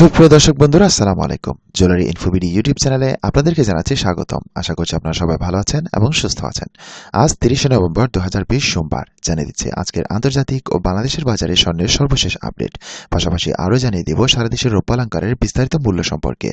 সুপ্রিয় দর্শক বন্ধুরা, আসসালামু আলাইকুম। জুয়েলারি ইনফোবিডি ইউটিউব চ্যানেলে আপনাদেরকে জানাচ্ছি স্বাগতম। আশা করছি আপনারা সবাই ভালো আছেন এবং সুস্থ আছেন। আজ তিরিশে নভেম্বর দু হাজার বিশ সোমবার। জানিয়ে দিচ্ছে আজকের আন্তর্জাতিক ও বাংলাদেশের বাজারে স্বর্ণের সর্বশেষ আপডেট। পাশাপাশি আরও জানিয়ে দেব সারা দেশের রূপালঙ্কারের বিস্তারিত মূল্য সম্পর্কে।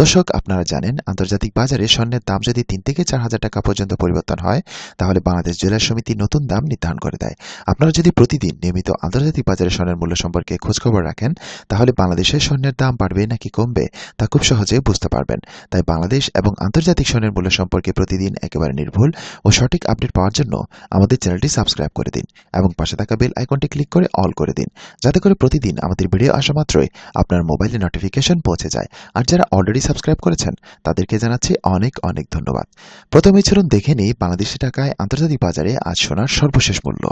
দর্শক, আপনারা জানেন, আন্তর্জাতিক বাজারে স্বর্ণের দাম যদি তিন থেকে চার হাজার টাকা পর্যন্ত পরিবর্তন হয়, তাহলে বাংলাদেশ জুয়েলার সমিতি নতুন দাম নির্ধারণ করে দেয়। আপনারা যদি প্রতিদিন নিয়মিত আন্তর্জাতিক বাজারে স্বর্ণের মূল্য সম্পর্কে খোঁজখবর রাখেন, তাহলে বাংলাদেশের স্বর্ণের দাম বাড়বে নাকি কমবে তা খুব সহজে বুঝতে পারবেন। তাই বাংলাদেশ এবং আন্তর্জাতিক স্বর্ণের মূল্য সম্পর্কে প্রতিদিন একেবারে নির্ভুল ও সঠিক আপডেট পাওয়ার জন্য আমাদের চ্যানেলটি সাবস্ক্রাইব করে দিন এবং পাশে থাকা বেল আইকনটি ক্লিক করে অল করে দিন, যাতে করে প্রতিদিন আমাদের ভিডিও আসা মাত্রই আপনার মোবাইলে নোটিফিকেশন পৌঁছে যায়। আর যারা অলরেডি সাবস্ক্রাইব করেছেন, তাদেরকে জানাচ্ছি অনেক অনেক ধন্যবাদ। প্রথমেই চলুন দেখে নিই বাংলাদেশি টাকায় আন্তর্জাতিক বাজারে আজ সোনার সর্বশেষ মূল্য।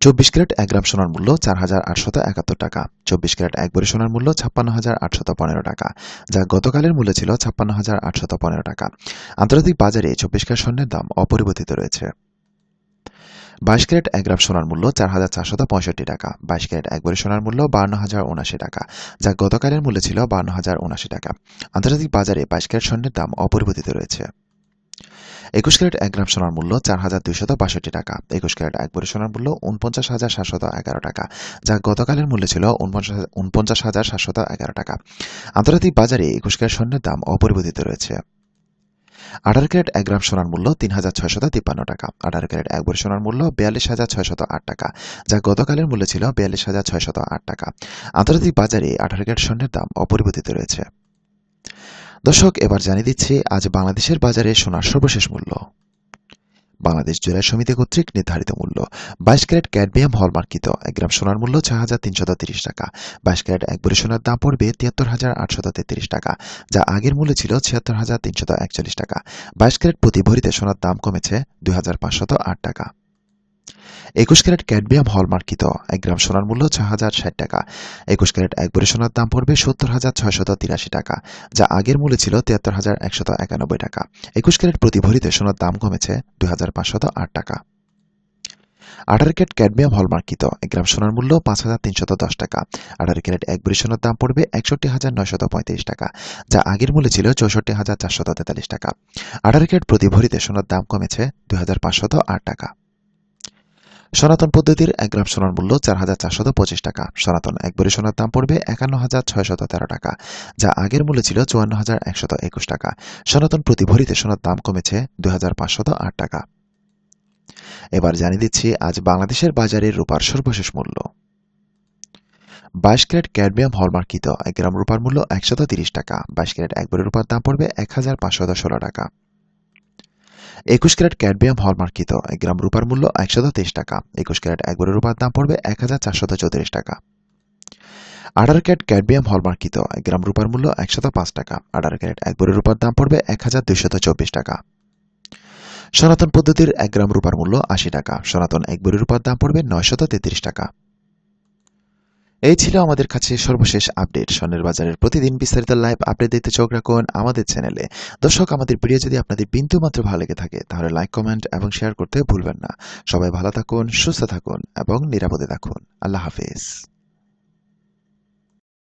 চব্বিশ ক্যারেট এক গ্রাম সোনার মূল্য চার হাজার আটশত একাত্তর টাকা। চব্বিশ ক্যারেট এক ভরি সোনার মূল্য ছাপ্পান্ন হাজার আটশত পনেরো টাকা, যা গতকালের মূল্য ছিল ছাপ্পান্ন হাজার আটশত পনেরো টাকা। আন্তর্জাতিক বাজারে চব্বিশ ক্যারেট স্বর্ণের দাম অপরিবর্তিত রয়েছে। বাইশ ক্যারেট এক গ্রাম সোনার মূল্য চার হাজার চারশত পঁয়ষট্টি টাকা, বাইশ ক্যারেট এক ভরি সোনার মূল্য বান্ন হাজার উনাশি টাকা, যা গতকালের মূল্য ছিল বান্ন হাজার উনাশি টাকা। আন্তর্জাতিক বাজারে বাইশ ক্যারেট স্বর্ণের দাম অপরিবর্তিত রয়েছে। একুশ ক্যারেট এক গ্রাম সোনার মূল্য চার হাজার দুইশত বাষট্টি টাকা। একুশ ক্যারেট এক ভরি সোনার মূল্য উনপঞ্চাশ হাজার সাতশত এগারো টাকা, যা গতকালের মূল্য ছিল উনপঞ্চাশ হাজার সাতশত এগারো টাকা। আন্তর্জাতিক বাজারে একুশ ক্যারেট স্বর্ণের দাম অপরিবর্তিত রয়েছে। আঠারো ক্যারেট এক গ্রাম সোনার মূল্য তিন হাজার ছয়শত তিপ্পান্ন টাকা, আঠারো ক্যারেট এক ভরি সোনার মূল্য বিয়াল্লিশ হাজার ছয়শত আট টাকা, যা গতকালের মূল্য ছিল বিয়াল্লিশ হাজার ছয়শত আট টাকা। আন্তর্জাতিক বাজারে আঠারো ক্যারেট স্বর্ণের দাম অপরিবর্তিত রয়েছে। দর্শক, এবার জানিয়ে দিচ্ছি, আজ বাংলাদেশের বাজারে সোনার সর্বশেষ মূল্য। বাংলাদেশ জুয়েলার সমিতি কর্তৃক নির্ধারিত মূল্য, বাইশ ক্যারেট ক্যাডমিয়াম হলমার্কিত। এক গ্রাম সোনার মূল্য ছয় হাজার তিনশত তিরিশ টাকা। বাইশ ক্যারেট এক ভরি সোনার দাম পড়বে তিয়াত্তর হাজার আটশত তেত্রিশ টাকা, যা আগের মূল্য ছিল ছিয়াত্তর হাজার তিনশত একচল্লিশ টাকা। বাইশ ক্যারেট প্রতি ভরিতে সোনার দাম কমেছে দুই হাজার পাঁচশত আট টাকা। একুশ ক্যারেট ক্যাডমিয়াম হলমার্কিত এক গ্রাম সোনার মূল্য ছয় হাজার ষাট টাকা। একুশ ক্যারেট এক ভরি সোনার দাম পড়বে সত্তর হাজার ছয়শত তিরাশি টাকা, যা আগের মূল্য ছিল তিয়াত্তর হাজার একশত একানব্বই টাকা। একুশ ক্যারেট প্রতি ভরিতে সোনার দাম কমেছে দুই হাজার পাঁচশত আট টাকা। আঠারো ক্যারেট ক্যাডমিয়াম হলমার্কিত এক গ্রাম সোনার মূল্য পাঁচ হাজার তিনশত দশ টাকা। আঠারো ক্যারেট এক ভরি সোনার দাম পড়বে একষট্টি হাজার নয়শত পঁয়ত্রিশ টাকা, যা আগের মূল্য ছিল চৌষট্টি হাজার চারশত তেতাল্লিশ টাকা। আঠারো ক্যারেট প্রতি ভরিতে সোনার দাম কমেছে দুই হাজার পাঁচশত আট টাকা। সনাতন পদ্ধতির এক গ্রাম সোনার মূল্য চার হাজার চারশত পঁচিশ টাকা। সনাতন এক ভরি সোনার দাম পড়বে একান্ন হাজার ছয়শত তেরো টাকা, যা আগের মূল্য ছিল চুয়ান্ন হাজার একশত একুশ টাকা। সনাতন প্রতি ভরিতে সোনার দাম কমেছে দুই হাজার পাঁচশত আট টাকা। এবার জানিয়ে দিচ্ছি, আজ বাংলাদেশের বাজারে রূপার সর্বশেষ মূল্য। বাইশ ক্যারেট ক্যাডমিয়াম হলমার্কিত এক গ্রাম রূপার মূল্য একশত তিরিশ টাকা। বাইশ ক্যারেট এক ভরি রূপার দাম পড়বে এক হাজার পাঁচশত ষোলো টাকা। একুশ ক্যারেট ক্যাডমিয়াম হলমার্কিত এক গ্রাম রূপার মূল্য একশত তেইশ টাকা। একুশ ক্যারেট এক বড় রূপার দাম পড়বে এক হাজার চারশত চৌত্রিশ টাকা। আঠারো ক্যারেট ক্যাডমিয়াম হলমার্কিত এক গ্রাম রূপার মূল্য একশত পাঁচ টাকা। আঠারো ক্যারেট এক বড় রূপার দাম পড়বে এক হাজার দুইশত চব্বিশ টাকা। সনাতন পদ্ধতির এক গ্রাম রূপার মূল্য আশি টাকা। সনাতন এক বড়ি রূপার দাম পড়বে নয়শত তেত্রিশ টাকা। এই ছিল আমাদের কাছে সর্বশেষ আপডেট। স্বর্ণের বাজারের প্রতিদিন বিস্তারিত লাইভ আপডেট দিতে চোখ রাখুন আমাদের চ্যানেলে। দর্শক, আমাদের ভিডিও যদি আপনাদের বিন্দু মাত্র ভালো লেগে থাকে, তাহলে লাইক, কমেন্ট এবং শেয়ার করতে ভুলবেন না। সবাই ভালো থাকুন, সুস্থ থাকুন এবং নিরাপদে থাকুন। আল্লাহ হাফিজ।